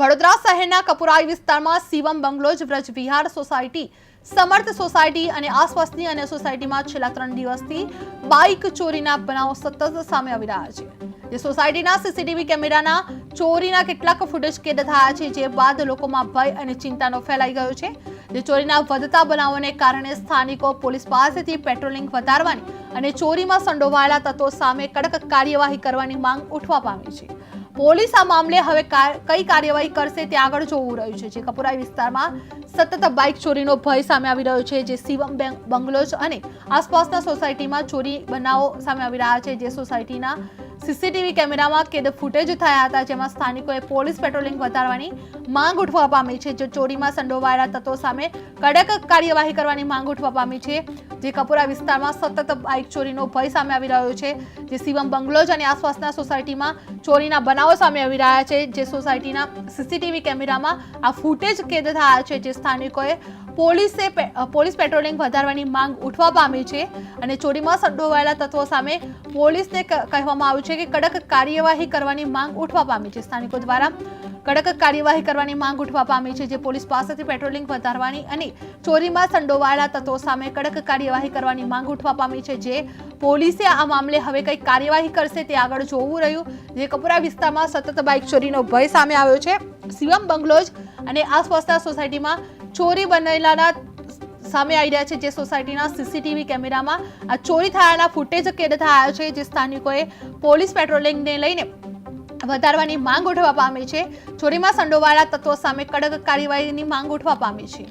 વડોદરા શહેરના કપુરાઈ વિસ્તારમાં Shivam bungalows Vraj Vihar society, Samarth society અને આસપાસની અન્ય સોસાયટીમાં છેલ્લા ત્રણ દિવસથી બાઇક ચોરીના બનાવો સતત સામે આવી રહ્યા છે. જે સોસાયટીના સીસીટીવી કેમેરાના ચોરીના કેટલાક ફૂટેજ કેદ થયા છે, જે બાદ લોકોમાં ભય અને ચિંતાનો ફેલાઈ ગયો છે. જે ચોરીના વધતા બનાવોને કારણે સ્થાનિકો પોલીસ પાસેથી પેટ્રોલિંગ વધારવાની અને ચોરીમાં સંડોવાયેલા તત્વો સામે કડક કાર્યવાહી કરવાની માંગ ઉઠવા પામી છે. પોલીસ આ મામલે હવે કઈ કાર્યવાહી કરશે તે આગળ જોવું રહ્યું છે. જે કપુરાઈ વિસ્તારમાં સતત બાઇક ચોરીનો ભય સામે આવી રહ્યો છે, જે શિવમ બંગલોજ અને આસપાસના સોસાયટીમાં ચોરી બનાવો સામે આવી રહ્યા છે, જે સોસાયટીના સીસીટીવી કેમેરામાં કેદ ફૂટેજ થયા હતા, જેમાં સ્થાનિકોએ પોલીસ પેટ્રોલિંગ વધારવાની માંગ ઉઠવા પામી છે. જે ચોરીમાં સંડોવાયેલા તત્વો સામે કડક કાર્યવાહી કરવાની માંગ ઉઠવા પામી છે. જે કપુરા વિસ્તારમાં સતત બાઇક ચોરીનો ભય સામે આવી રહ્યો છે. જે શિવમ બંગલોજ અને આસપાસના સોસાયટીમાં ચોરીના બનાવો સામે આવી રહ્યા છે. જે સોસાયટીના સીસીટીવી કેમેરામાં આ ફૂટેજ કેદ થયા છે, જે સ્થાનિકોએ પોલીસે પોલીસ પેટ્રોલિંગ વધારવાની માંગ ઉઠવા પામી છે અને ચોરીમાં સંડોવાયેલા તત્વો સામે પોલીસને કહેવામાં આવ્યું છે કે કડક કાર્યવાહી કરવાની માંગ ઉઠવા પામી છે. સ્થાનિકો દ્વારા કડક કાર્યવાહી કરવાની માંગ ઉઠવા પામી છે, જે પોલીસ પાસેથી પેટ્રોલિંગ વધારવાની અને ચોરીમાં સંડોવાયેલા તત્વો સામે કડક કાર્યવાહી કરવાની માંગ ઉઠવા પામી છે. જે પોલીસે આ મામલે હવે કઈ કાર્યવાહી કરશે તે આગળ જોવું રહ્યું. જે કપુરા વિસ્તારમાં સતત બાઇક ચોરીનો ભય સામે આવ્યો છે. શિવમ બંગલોજ અને આસપાસના સોસાયટીમાં ચોરી બનેલાના સામે આવી રહ્યા છે જે સોસાયટીના સીસીટીવી કેમેરામાં આ ચોરી થયાના ફૂટેજ કેદ થયા છે જે સ્થાનિકોએ પોલીસ પેટ્રોલિંગને લઈને વધારવાની માંગ ઉઠવા પામી છે. ચોરીમાં સંડોવાયેલા તત્વો સામે કડક કાર્યવાહીની માંગ ઉઠવા પામી છે.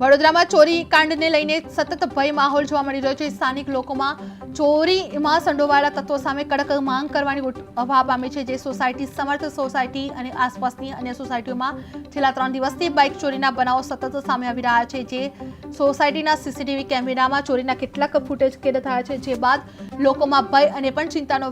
વડોદરામાં ચોરી કાંડને લઈને સતત ભય માહોલ જોવા મળી રહ્યો છે. સ્થાનિક લોકોમાં ચોરીમાં સંડોવાયેલા તત્વો સામે કડક માંગ કરવાની અભાવ પામે છે. જે સોસાયટી, સમર્થ સોસાયટી અને આસપાસની અન્ય સોસાયટીઓમાં છેલ્લા ત્રણ દિવસથી બાઇક ચોરીના બનાવો સતત સામે આવી રહ્યા છે. જે સોસાયટીના સીસીટીવી કેમેરામાં ચોરીના કેટલાક ફૂટેજ કેદ થયા છે. જે બાદ લોકોમાં ભય અને પણ ચિંતાનો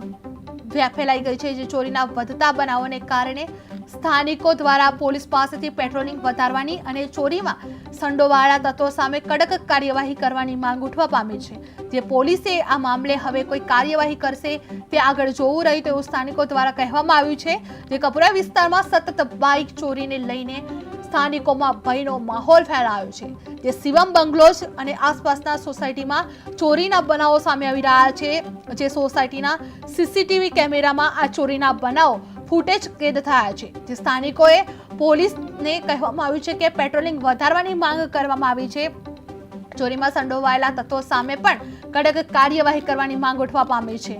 ફેલાઈ ગઈ છે. જે ચોરીના વધતા બનાવોને કારણે સ્થાનિકો દ્વારા પોલીસ પાસેથી પેટ્રોલિંગ વધારવાની અને ચોરીમાં સંડોવાળા તત્વો સામે કડક કાર્યવાહી કરવાની માંગ ઉઠવા પામી છે. જે પોલીસે આ મામલે હવે કોઈ કાર્યવાહી કરશે તે આગળ જોવું રહ્યું તેવું સ્થાનિકો દ્વારા કહેવામાં આવ્યું છે. જે કપુરા વિસ્તારમાં સતત બાઇક ચોરીને લઈને સ્થાનિકોમાં ભયનો માહોલ ફેલાયો છે, જે શિવમ બંગલોઝ અને આસપાસના સોસાયટીમાં ચોરીના બનાવો સામે આવી રહ્યા છે, જે સોસાયટીના સીસીટીવી કેમેરામાં આ ચોરીના બનાવો ફૂટેજ કેદ થયા છે, જે સ્થાનિકોએ પોલીસને કહેવામાં આવ્યું છે કે પેટ્રોલિંગ વધારવાની માંગ કરવામાં આવી છે. ચોરીમાં સંડોવાયેલા તત્વો સામે પણ કડક કાર્યવાહી કરવાની માંગ ઉઠવા પામી છે.